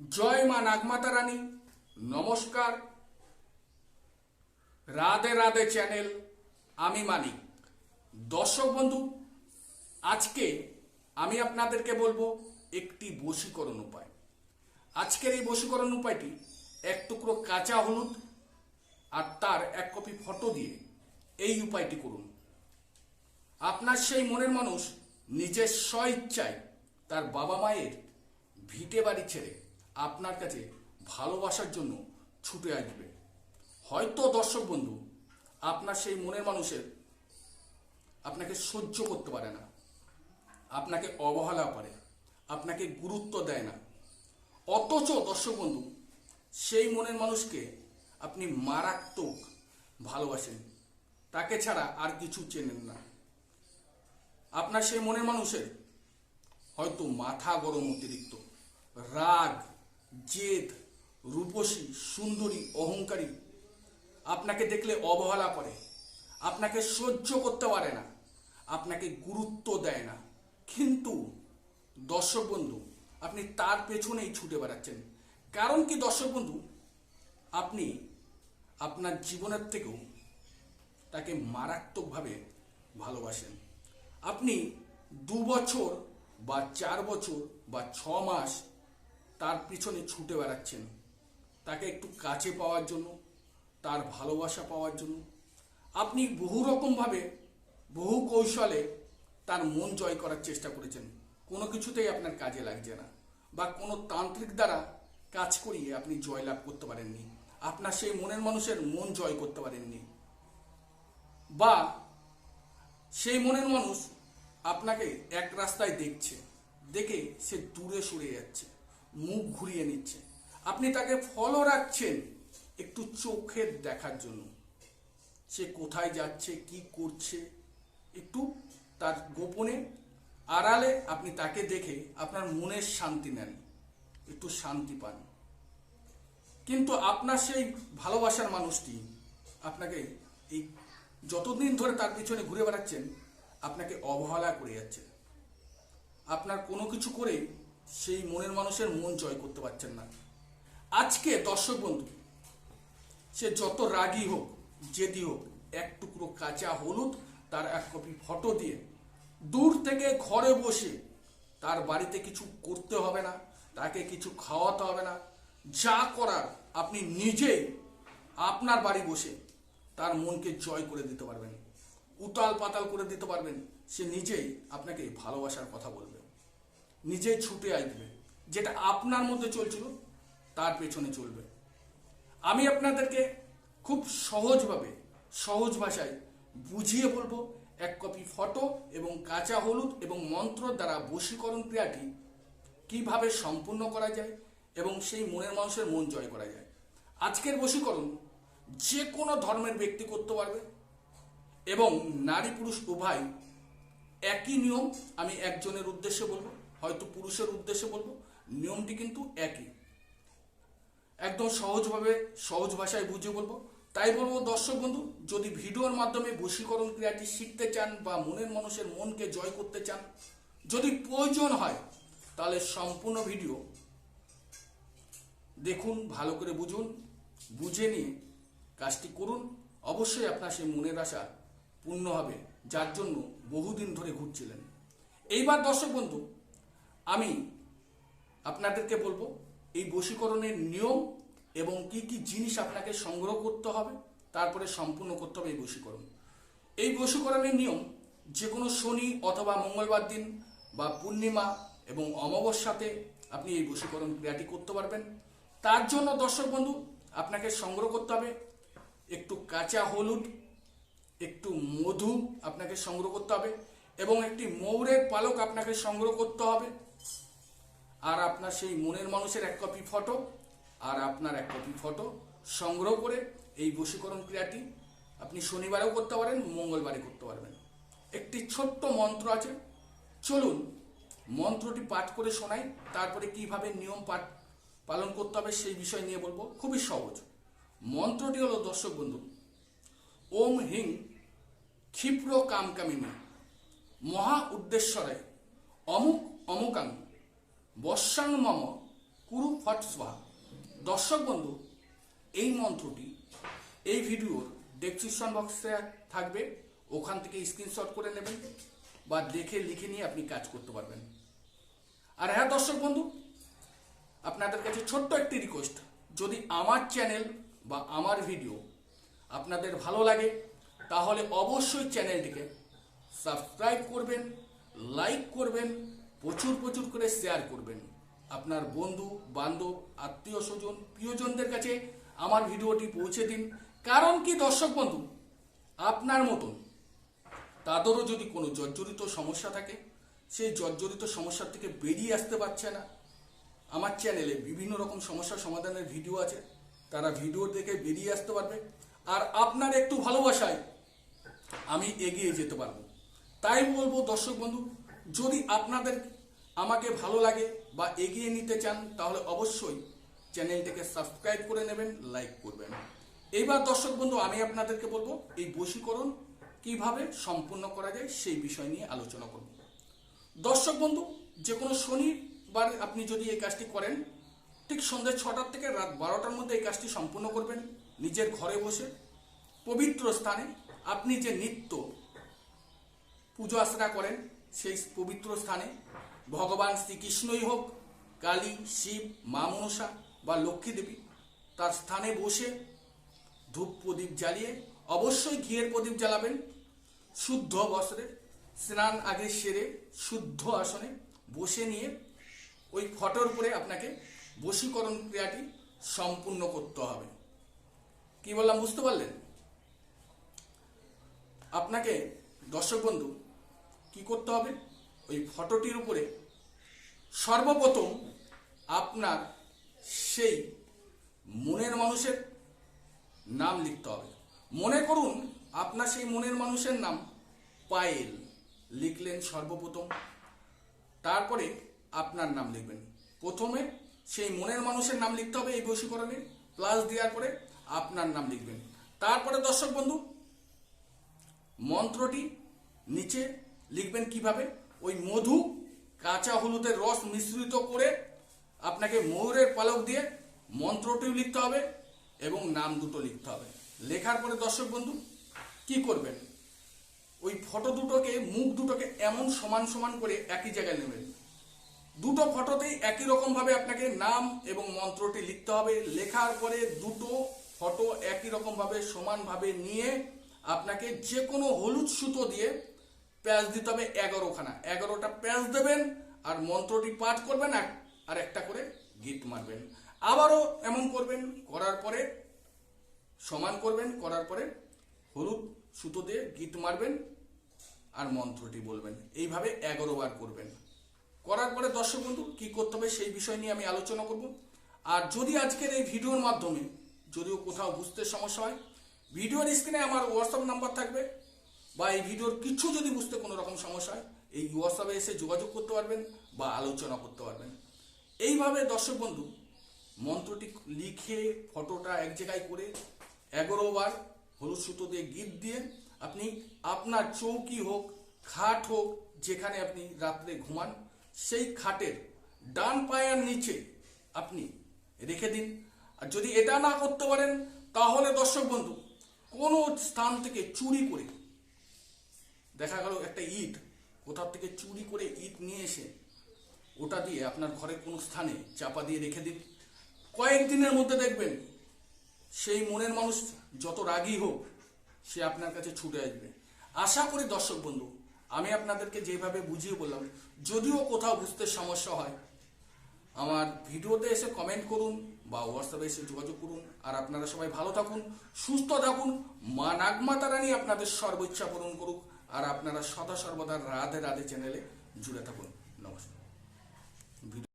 জয় মা নাগমাতা রানী। নমস্কার। রাধে রাধে চ্যানেল, আমি মানিক। দর্শক বন্ধু, আজকে আমি আপনাদেরকে বলব একটি বশীকরণ উপায়। আজকের এই বশীকরণ উপায়টি এক টুকরো কাঁচা হলুদ আর তার এক কপি ফটো দিয়ে এই উপায়টি করুন। আপনার সেই মনের মানুষ নিজের স্ব ইচ্ছায় তার বাবা মায়ের ভিটে বাড়ি ছেড়ে আপনার কাছে ভালোবাসার জন্য ছুটে আসবে। হয়তো দর্শক বন্ধু, আপনার সেই মনের মানুষের আপনাকে সহ্য করতে পারে না, আপনাকে অবহেলা করে, আপনাকে গুরুত্ব দেয় না। অথচ দর্শক বন্ধু, সেই মনের মানুষকে আপনি মারাত্মক ভালোবাসেন। তাকে ছাড়া আর কিছু চেনেন না। আপনার সেই মনের মানুষের হয়তো মাথা গরম অতিরিক্ত, রাগ জেদ, রূপসী, সুন্দরী, অহংকারী আপনাকে দেখলে অবহেলা করে। আপনাকে সহ্য করতে পারে না। আপনাকে গুরুত্ব দেয় না। কিন্তু দর্শক বন্ধু, আপনি তার পেছনেই ছুটে বেড়াচ্ছেন। কারণ কি দর্শক বন্ধু? আপনি আপনার জীবনের থেকেও তাকে মারাত্মকভাবে ভালোবাসেন। আপনি দু বছর বা চার বছর বা ছ মাস তার পিছনে ছুটে বেড়াচ্ছেন। তাকে একটু কাছে পাওয়ার জন্য, তার ভালোবাসা পাওয়ার জন্য। আপনি বহু রকমভাবে, বহু কৌশলে তার মন জয় করার চেষ্টা করেছেন। কোনো কিছুতেই আপনার কাজে লাগছে না বা কোনো তান্ত্রিক দ্বারা কাজ করিয়ে আপনি জয়লাভ করতে পারেননি। আপনার সেই মনের মানুষের মন জয় করতে পারেননি। বা সেই মনের মানুষ আপনাকে এক রাস্তায় দেখছে, দেখে সে দূরে সরে যাচ্ছে। মুখ ঘুরিয়ে নিচ্ছে। আপনি তাকে ফলো রাখছেন একটু চোখের দেখার জন্য। সে কোথায় যাচ্ছে, কি করছে, একটু তার গোপনে আড়ালে আপনি তাকে দেখে আপনার মনের শান্তি নেন, একটু শান্তি পান। কিন্তু আপনার সেই ভালোবাসার মানুষটি আপনাকে এই যতদিন ধরে তার পিছনে ঘুরে বেড়াচ্ছেন, আপনাকে অবহেলা করে যাচ্ছে। আপনার কোনো কিছু করে সেই মনের মানুষের মন জয় করতে পারছেন না। আজকে দর্শক বন্ধু, সে যত রাগী হোক, জেদি হোক, এক টুকরো কাঁচা হলুদ তার এক কপি ফটো দিয়ে দূর থেকে ঘরে বসে তার বাড়িতে কিছু করতে হবে না, তাকে কিছু খাওয়াতে হবে না। যা করার আপনি নিজেই আপনার বাড়ি বসে তার মনকে জয় করে দিতে পারবেন উতাল পাতাল করে দিতে পারবেন। সে নিজেই আপনাকে ভালোবাসার কথা বলবে। নিজেই ছুটে আসবে যেটা আপনার মধ্যে চলছিল, তার পেছনে চলবে। আমি আপনাদেরকে খুব সহজভাবে, সহজ ভাষায় বুঝিয়ে বলব, এক কপি ফটো এবং কাঁচা হলুদ এবং মন্ত্র দ্বারা বশীকরণ ক্রিয়াটি কীভাবে সম্পূর্ণ করা যায় এবং সেই মনের মানুষের মন জয় করা যায়। আজকের বশীকরণ যে কোনো ধর্মের ব্যক্তি করতে পারবে এবং নারী পুরুষ উভয় একই নিয়ম আমি একজনের উদ্দেশ্যে বলব। হয়তো পুরুষের উদ্দেশ্যে বলব, নিয়মটি কিন্তু একই। একদম সহজভাবে, সহজ ভাষায় বুঝে বলব। তাই বলব, দর্শক বন্ধু, যদি ভিডিওর মাধ্যমে বশীকরণ ক্রিয়াটি শিখতে চান বা মনের মানুষের মনকে জয় করতে চান, যদি প্রয়োজন হয়, তাহলে সম্পূর্ণ ভিডিও দেখুন, ভালো করে বুঝুন, বুঝে নিয়ে কাজটি করুন। অবশ্যই আপনার সেই মনের আশা পূর্ণ হবে, যার জন্য বহুদিন ধরে ঘুরছিলেন। এইবার দর্শক বন্ধু আমি আপনাদেরকে বলব, এই বশীকরণের নিয়ম এবং কি কি জিনিস আপনাকে সংগ্রহ করতে হবে, তারপরে সম্পূর্ণ করতে হবে এই বশীকরণ। এই বশীকরণের নিয়ম যে কোনো শনি অথবা মঙ্গলবার দিন বা পূর্ণিমা এবং অমাবস্যাতে আপনি এই বশীকরণ ক্রিয়াটি করতে পারবেন। তার জন্য দর্শক বন্ধু, আপনাকে সংগ্রহ করতে হবে একটু কাঁচা হলুদ, একটু মধু আপনাকে সংগ্রহ করতে হবে এবং একটি মৌরের পালক আপনাকে সংগ্রহ করতে হবে। আর আপনার সেই মনের মানুষের এক কপি ফটো আর আপনার এক কপি ফটো সংগ্রহ করে এই বশীকরণ ক্রিয়াটি আপনি শনিবারেও করতে পারেন মঙ্গলবারে করতে পারবেন। একটি ছোট্ট মন্ত্র আছে। চলুন মন্ত্রটি পাঠ করে শোনাই, তারপরে কীভাবে নিয়ম পাঠ পালন করতে হবে সেই বিষয় নিয়ে বলব। খুবই সহজ। মন্ত্রটি হলো, দর্শক বন্ধু, ওম হিং ক্ষিপ্র কামকামিনী মহা উদ্দেশ্যরায় অমুক অমুকাং বর্ষাং মম, কুরু ফট স্বাহা দর্শক বন্ধু, এই মন্ত্রটি, এই ভিডিওর ডেসক্রিপশন বক্সে থাকবে। ওখান থেকে স্ক্রিনশট করে নেবেন বা দেখে লিখে নিয়ে আপনি কাজ করতে পারবেন। আর হ্যাঁ দর্শক বন্ধু, আপনাদের কাছে ছোট্ট একটি রিকোয়েস্ট যদি আমার চ্যানেল বা আমার ভিডিও আপনাদের ভালো লাগে, তাহলে অবশ্যই চ্যানেলটিকে সাবস্ক্রাইব করবেন লাইক করবেন প্রচুর প্রচুর করে শেয়ার করবেন। আপনার বন্ধু, বান্ধব, আত্মীয় স্বজন, প্রিয়জনদের কাছে আমার ভিডিওটি পৌঁছে দিন। কারণ কি, দর্শক বন্ধু, আপনার মতন তাদেরও যদি কোনো জর্জরিত সমস্যা থাকে, সেই জর্জরিত সমস্যা থেকে বেরিয়ে আসতে পারছে না। আমার চ্যানেলে বিভিন্ন রকম সমস্যা সমাধানের ভিডিও আছে। তারা ভিডিও দেখে বেরিয়ে আসতে পারবে। আর আপনার একটু ভালোবাসায় আমি এগিয়ে যেতে পারব। তাই বলব, দর্শক বন্ধু, যদি আপনাদের আমাকে ভালো লাগে বা এগিয়ে নিতে চান, তাহলে অবশ্যই চ্যানেলটিকে সাবস্ক্রাইব করে নেবেন, লাইক করবেন। এইবার দর্শক বন্ধু, আমি আপনাদেরকে বলব, এই বশীকরণ কীভাবে সম্পূর্ণ করা যায় সেই বিষয় নিয়ে আলোচনা করব। দর্শক বন্ধু, যে কোনো শনিবার আপনি যদি এই কাজটি করেন, ঠিক সন্ধ্যে ছটার থেকে রাত বারোটার মধ্যে এই কাজটি সম্পূর্ণ করবেন, নিজের ঘরে বসে, পবিত্র স্থানে আপনি যে নিত্য পুজো আশ্রা করেন, সেই পবিত্র স্থানে ভগবান শ্রীকৃষ্ণই হোক, কালী, শিব, মা মনসা বা লক্ষ্মী দেবী, তার স্থানে বসে ধূপ প্রদীপ জ্বালিয়ে অবশ্যই ঘিয়ের প্রদীপ জ্বালাবেন। শুদ্ধ বস্ত্রে, স্নান আগে সেরে, শুদ্ধ আসনে বসে নিয়ে ওই ফটোর উপরে আপনাকে বশীকরণ ক্রিয়াটি সম্পূর্ণ করতে হবে। কি বললাম, বুঝতে পারলেন? আপনাকে দর্শক বন্ধু, কি করতে হবে? ওই ফটোটির উপরে সর্বপ্রথম আপনার সেই মনের মানুষের নাম লিখতে হবে। মনে করুন আপনার সেই মনের মানুষের নাম পায়েল। লিখলেন সর্বপ্রথম। তারপরে আপনার নাম লিখবেন। প্রথমে সেই মনের মানুষের নাম লিখতে হবে এই বশীকরণে। প্লাস দেওয়ার পরে আপনার নাম লিখবেন। তারপরে দর্শক বন্ধু, মন্ত্রটি নিচে লিখবেন কীভাবে? ওই মধু কাঁচা হলুদের রস মিশ্রিত করে আপনাকে ময়ূরের পালক দিয়ে মন্ত্রটিও লিখতে হবে এবং নাম দুটো লিখতে হবে। লেখার পরে দর্শক বন্ধু, কি করবেন? ওই ফটো দুটোকে, মুখ দুটোকে এমন সমান সমান করে একই জায়গায় নেবেন। দুটো ফটোতেই একই রকম ভাবে আপনাকে নাম এবং মন্ত্রটি লিখতে হবে। লেখার পরে দুটো ফটো একই রকম ভাবে সমান নিয়ে আপনাকে যে কোনো হলুদ সুতো দিয়ে প্যাঁচ দিতে হবে এগারোখানা। এগারোটা প্যাঁচ দেবেন আর মন্ত্রটি পাঠ করবেন এক- আর একটা করে গীত মারবেন। আবারও এমন করবেন, করার পরে সমান করবেন, করার পরে হলুদ সুতো দিয়ে গীত মারবেন আর মন্ত্রটি বলবেন। এইভাবে এগারো বার করবেন। করার পরে দর্শক বন্ধু, কী করতে হবে সেই বিষয় নিয়ে আমি আলোচনা করব। আর যদি আজকের এই ভিডিওর মাধ্যমে যদিও কোথাও বুঝতে সমস্যা হয়, ভিডিওর স্ক্রিনে আমার হোয়াটসঅ্যাপ নাম্বার থাকবে। বা এই ভিডিওর কিছু যদি বুঝতে কোনো রকম সমস্যা হয়, এই হোয়াটসঅ্যাপে এসে যোগাযোগ করতে পারবেন বা আলোচনা করতে পারবেন। এইভাবে দর্শক বন্ধু, মন্ত্রটি লিখে ফটোটা এক জায়গায় করে এগারো বার হলুদ সুতো দিয়ে গীত দিয়ে আপনি আপনার চৌকি হোক, খাট হোক, যেখানে আপনি রাত্রে ঘুমান, সেই খাটের ডান পায়ার নিচে আপনি রেখে দিন। আর যদি এটা না করতে পারেন, তাহলে দর্শক বন্ধু, কোনো স্থান থেকে চুরি করে দেখা গেল একটা ইট, কোথাও থেকে চুরি করে ইট নিয়ে এসে ওটা দিয়ে আপনার ঘরের কোনো স্থানে চাপা দিয়ে রেখে দিন। কয়েকদিনের মধ্যে দেখবেন সেই মনের মানুষ যত রাগী হোক, সে আপনার কাছে ছুটে আসবে। আশা করি দর্শক বন্ধু, আমি আপনাদেরকে যেভাবে বুঝিয়ে বললাম, যদিও কোথাও বুঝতে সমস্যা হয়, আমার ভিডিওতে এসে কমেন্ট করুন বা হোয়াটসঅ্যাপে এসে যোগাযোগ করুন। আর আপনারা সবাই ভালো থাকুন, সুস্থ থাকুন, মা নাগমাতা রানী আপনাদের সর্বোচ্ছা পূরণ করুক। আর আপনারা সদা সর্বদা রাধে রাধে চ্যানেলে জুড়ে থাকুন। নমস্কার।